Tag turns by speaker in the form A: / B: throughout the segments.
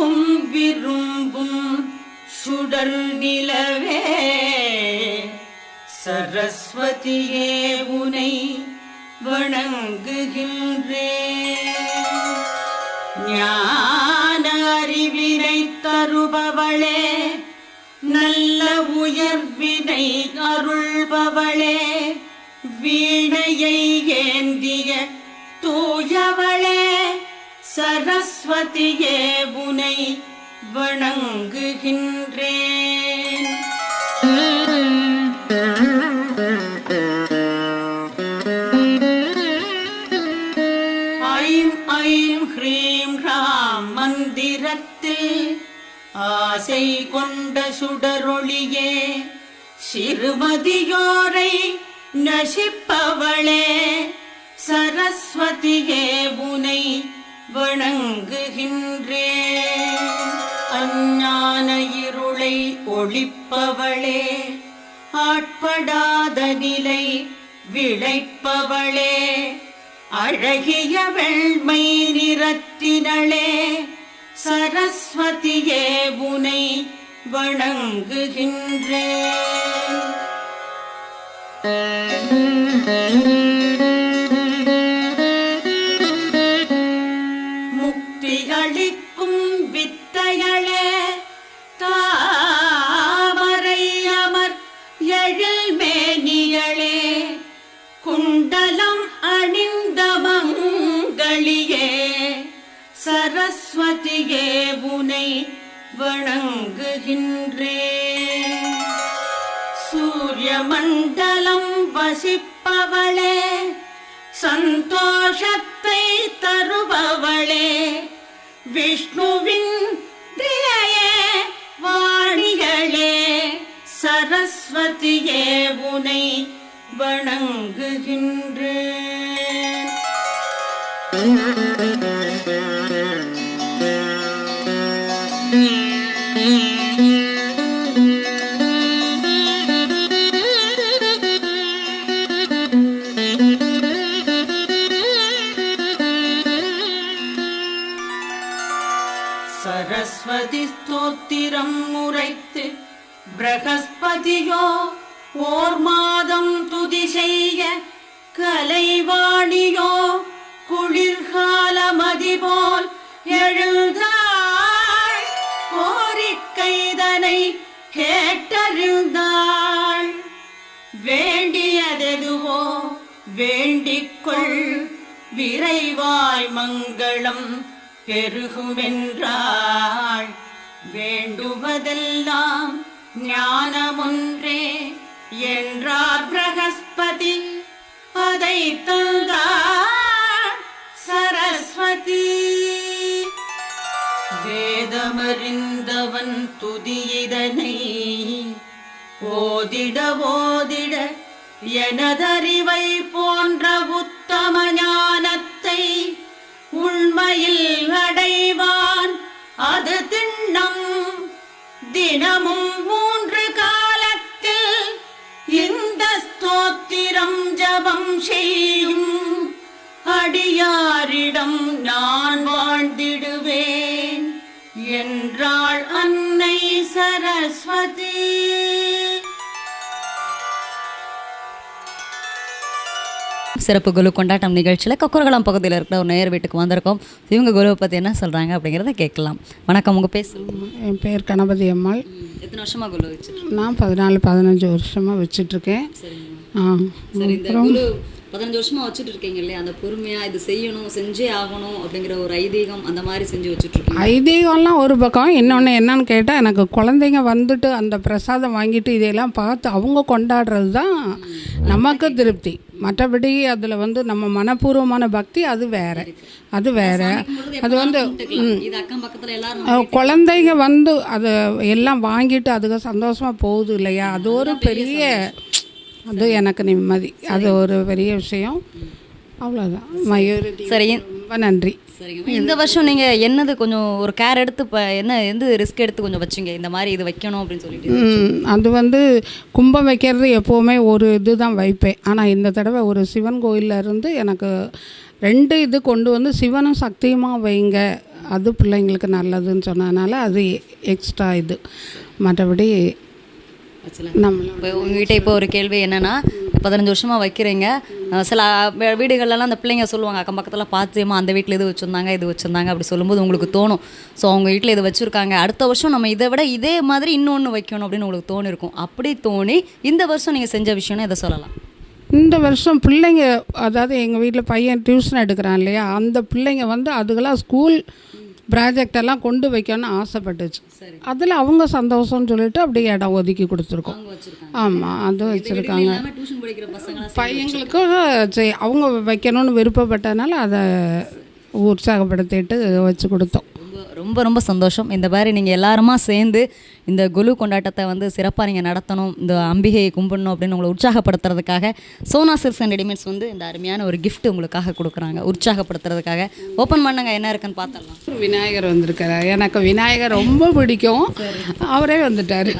A: விரும்பும் விரும்பும் சுடர் நிலவே. சரஸ்வதியே உனை வணங்குகின்றே. ஞான அறிவினை தருபவளே நல்ல உயர்வினை அருள்பவளே வீணையை ஏந்திய தூயவளே. சரஸ்வதியே உனை வணங்குகின்றேன். ஐம் ஐம் ஹ்ரீம் ராம் மந்திரத்தில் ஆசை கொண்ட சுடரொளியே சிறுமதியோரை நசிப்பவளே சரஸ்வதியே உனை வணங்குகின்றேன். அஞ்ஞான இருளை ஒழிப்பவளே ஆட்படாத நிலை விளைப்பவளே அழகிய வெள்மை நிறத்தினளே சரஸ்வதியே உனை வணங்குகின்றேன். வணங்குகின்றேன் சூரிய மண்டலம் வசிப்பவளே சந்தோஷத்தை தருபவளே விஷ்ணுவின் திரையே வாணிகளே சரஸ்வதியே உனை வணங்குகின்றேன். சரஸ்வதி கலைவாணியோ குளிர்கால மதிபோல் எழுந்தாள் கோரிக்கைதனை கேட்டறிந்தாள் வேண்டியதெதுவோ வேண்டிக்கொள். விரைவாய் மங்களம் பெருகுமென்றாள். வேண்டுவதெல்லாம் ஞானமொன்றே என்றார் பிரகஸ்பதி. தந்தாள் சரஸ்வதி வேதமறிந்தவன் துதியிதனை ஓதிட ஓதிட எனதறிவை போன்ற உத்தம ஞானத்தை உண்மையில் அடைவான். அது திண்ணம் தினமும் மூன்று ஸ்தோத்திரம் ஜபம் செய்யும் அடியாரிடம் நான் வாழ்ந்திடுவேன். என்றாள் அன்னை சரஸ்வதி.
B: சிறப்பு குரு கொண்டாட்டம் நிகழ்ச்சியில் கொக்கரகுளம் பகுதியில் இருக்கிற ஒரு நேயர் வீட்டுக்கு வந்திருக்கோம். இவங்க குருவை பற்றி என்ன சொல்கிறாங்க அப்படிங்கிறத கேட்கலாம். வணக்கம் உங்கள் பேசு
C: என் பேர் கணபதி அம்மாள்.
B: எத்தனை வருஷமாக குரு வச்சு
C: நான் பதினாலு பதினஞ்சு வருஷமாக வச்சிட்ருக்கேன்.
B: சரி இந்த குரு பதினஞ்சு வருஷமா வச்சுட்டு இருக்கீங்க இல்லையா? அந்த பொறுமையா இது செய்யணும் செஞ்சே ஆகணும் அப்படிங்கிற ஒரு ஐதீகம் அந்த மாதிரி செஞ்சு வச்சுட்டு இருக்கீங்க.
C: ஐதீகம்லாம் ஒரு பக்கம் இன்னொன்று என்னன்னு கேட்டால் எனக்கு குழந்தைங்க வந்துட்டு அந்த பிரசாதம் வாங்கிட்டு இதையெல்லாம் பார்த்து அவங்க கொண்டாடுறது தான் நமக்கு திருப்தி. மற்றபடி அதில் வந்து நம்ம மனப்பூர்வமான பக்தி அது வேற. அது வேற. அது வந்து குழந்தைங்க வந்து அதை எல்லாம் வாங்கிட்டு அதுக்கு சந்தோஷமாக போகுது இல்லையா? அது ஒரு பெரிய அது எனக்கு நிம்மதி. அது ஒரு பெரிய விஷயம். அவ்வளோதான் மயூரி
B: சரி.
C: ரொம்ப நன்றி.
B: இந்த வருஷம் நீங்க என்னது கொஞ்சம் ஒரு கேர் எடுத்து இப்போ என்ன எந்த ரிஸ்க் எடுத்து கொஞ்சம் வச்சீங்க? இந்த மாதிரி இது வைக்கணும் அப்படின்னு சொல்லிட்டு.
C: அது வந்து கும்பம் வைக்கிறது எப்போவுமே ஒரு இது தான் வைப்பேன். ஆனால் இந்த தடவை ஒரு சிவன் கோயில்ல இருந்து எனக்கு ரெண்டு இது கொண்டு வந்து சிவனும் சக்தியுமாக வைங்க. அது பிள்ளைங்களுக்கு நல்லதுன்னு சொன்னதுனால அது எக்ஸ்ட்ரா இது. மற்றபடி நம்மளோட
B: இப்போ உங்ககிட்ட இப்போ ஒரு கேள்வி என்னன்னா பதினஞ்சு வருஷமா வைக்கிறீங்க. சில வீடுகள்லாம் அந்த பிள்ளைங்க சொல்லுவாங்க அக்கம் பக்கத்தில் பார்த்துமா அந்த வீட்டில் இது வச்சுருந்தாங்க இது வச்சுருந்தாங்க அப்படி சொல்லும்போது உங்களுக்கு தோணும். ஸோ அவங்க வீட்டில் இது வச்சுருக்காங்க. அடுத்த வருஷம் நம்ம இதை விட இதே மாதிரி இன்னொன்று வைக்கணும் அப்படின்னு உங்களுக்கு தோணிருக்கும். அப்படி தோணி இந்த வருஷம் நீங்கள் செஞ்ச விஷயம்னு இதை சொல்லலாம்.
C: இந்த வருஷம் பிள்ளைங்க அதாவது எங்கள் வீட்டில் பையன் டியூஷன் எடுக்கிறான் இல்லையா? அந்த பிள்ளைங்க வந்து அதுக்கெல்லாம் ஸ்கூல் ப்ராஜெக்ட் எல்லாம் கொண்டு வைக்கணும்னு ஆசைப்பட்டுச்சு. அதில் அவங்க சந்தோஷம்னு சொல்லிட்டு அப்படியே இடம் ஒதுக்கி கொடுத்துருக்கோம். ஆமாம் அது வச்சுருக்காங்க. பையங்களுக்கும் அவங்க வைக்கணும்னு விருப்பப்பட்டனால அதை உற்சாகப்படுத்திட்டு வச்சு கொடுத்தோம்.
B: ரொம்ப ரொம்ப சந்தோஷம். இந்த மாதிரி நீங்கள் எல்லாருமா சேர்ந்து இந்த குலு கொண்டாட்டத்தை வந்து சிறப்பாக நீங்கள் நடத்தணும் இந்த அம்பிகையை கும்பிடணும் அப்படின்னு உங்களை உற்சாகப்படுத்துறதுக்காக சோனா சில்க்ஸ் அண்ட் ரெடிமேட்ஸ் வந்து இந்த அருமையான ஒரு gift உங்களுக்காக கொடுக்குறாங்க. உற்சாகப்படுத்துறதுக்காக. ஓப்பன் பண்ணுங்க என்ன இருக்குன்னு பார்த்தரலாம்
C: விநாயகர் வந்திருக்காரு. எனக்கு விநாயகர் ரொம்ப பிடிக்கும். அவரே வந்துட்டார்.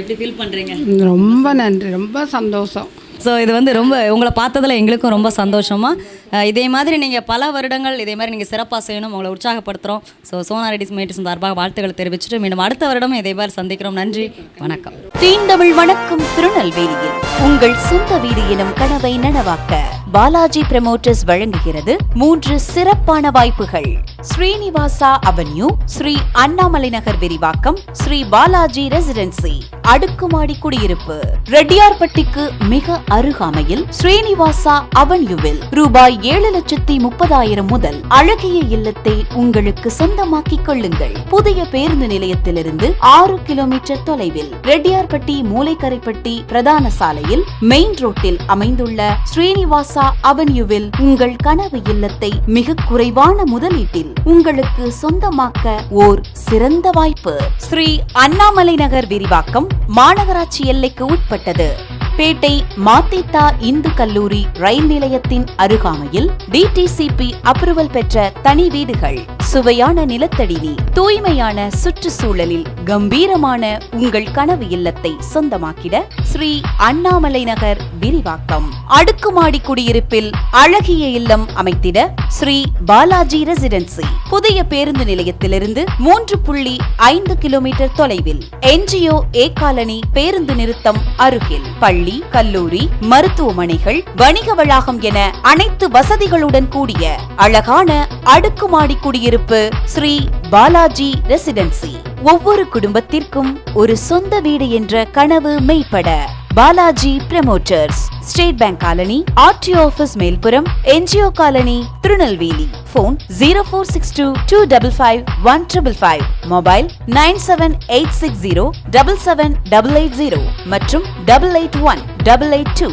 B: எப்படி ஃபீல் பண்ணுறீங்க
C: ரொம்ப நன்றி. ரொம்ப சந்தோஷம்.
B: ஸோ இது வந்து ரொம்ப உங்களை பார்த்ததில் எங்களுக்கும் ரொம்ப சந்தோஷமாக இதே மாதிரி நீங்கள் பல வருடங்கள் இதே மாதிரி நீங்கள் சிறப்பாக செய்யணும் உங்களை உற்சாகப்படுத்துகிறோம் ஸோ சோனா ரெடிஸ் மேட்டிஸ் சார்பாக வாழ்த்துக்களை தெரிவிச்சுட்டு மீண்டும் அடுத்த வருடமும் இதே மாதிரி சந்திக்கிறோம். நன்றி வணக்கம்.
D: தீண்டமிழ் வணக்கம் திருநெல்வேலியில். உங்கள் சொந்த வீடு எனும் கனவை நனவாக்க. பாலாஜி பிரமோட்டர்ஸ் வழங்குகிறது மூன்று சிறப்பான வாய்ப்புகள். ஸ்ரீனிவாசா அவென்யூ ஸ்ரீ அண்ணாமலை நகர் விரிவாக்கம் ஸ்ரீ பாலாஜி ரெசிடென்சி அடுக்குமாடி குடியிருப்பு. ரெட்டியார்பட்டிக்கு மிக அருகாமையில் ஸ்ரீனிவாசா அவென்யூவில் ரூபாய் ஏழு லட்சத்தி முப்பதாயிரம் முதல் அழகிய இல்லத்தை உங்களுக்கு சொந்தமாக்கிக் கொள்ளுங்கள். புதிய பேருந்து நிலையத்திலிருந்து ஆறு கிலோமீட்டர் தொலைவில் ரெட்டியார்பட்டி மூளைக்கரைப்பட்டி பிரதான சாலையில் மெயின் ரோட்டில் அமைந்துள்ள ஸ்ரீனிவாசா அவென்யூவில் உங்கள் கனவு இல்லத்தை மிக குறைவான முதலீட்டில் உங்களுக்கு சொந்தமாக்க ஓர் சிறந்த வாய்ப்பு. ஸ்ரீ அண்ணாமலை நகர் விரிவாக்கம் மாநகராட்சி எல்லைக்கு உட்பட்டது. பேட்டை மாத்தித்தா இந்து கல்லூரி ரயில் நிலையத்தின் அருகாமையில் டிடிசிபி அப்ரூவல் பெற்ற தனி வீடுகள். சுவையான நிலத்தடி நீர் தூய்மையான சுற்றுச்சூழலில் கம்பீரமான உங்கள் கனவு இல்லத்தை சொந்தமாக்கிட ஸ்ரீ அண்ணாமலை நகர் விரிவாக்கம். அடுக்குமாடி குடியிருப்பில் அழகிய இல்லம் அமைத்திட ஸ்ரீ பாலாஜி ரெசிடென்சி. புதிய பேருந்து நிலையத்திலிருந்து மூன்று புள்ளி ஐந்து கிலோமீட்டர் தொலைவில் என்ஜிஓ ஏ காலனி பேருந்து நிறுத்தம் அருகில். பள்ளி கல்லூரி மருத்துவமனைகள் வணிக வளாகம் என அனைத்து வசதிகளுடன் கூடிய அழகான அடுக்குமாடி குடியிருப்பு ஸ்ரீ பாலாஜி ரெசிடென்சி. ஒவ்வொரு குடும்பத்திற்கும் ஒரு சொந்த வீடு என்ற கனவு மெய்ப்பட. Balaji promoters state bank colony RTO office மேல்புறம் NGO colony Tirunelveli phone zero four six two two double five one triple five mobile nine seven eight six zero double seven double eight zero மற்றும் double eight one double eight two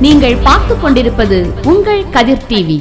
E: நீங்கள் பார்த்துக் கொண்டிருப்பது உங்கள் கதிர் TV.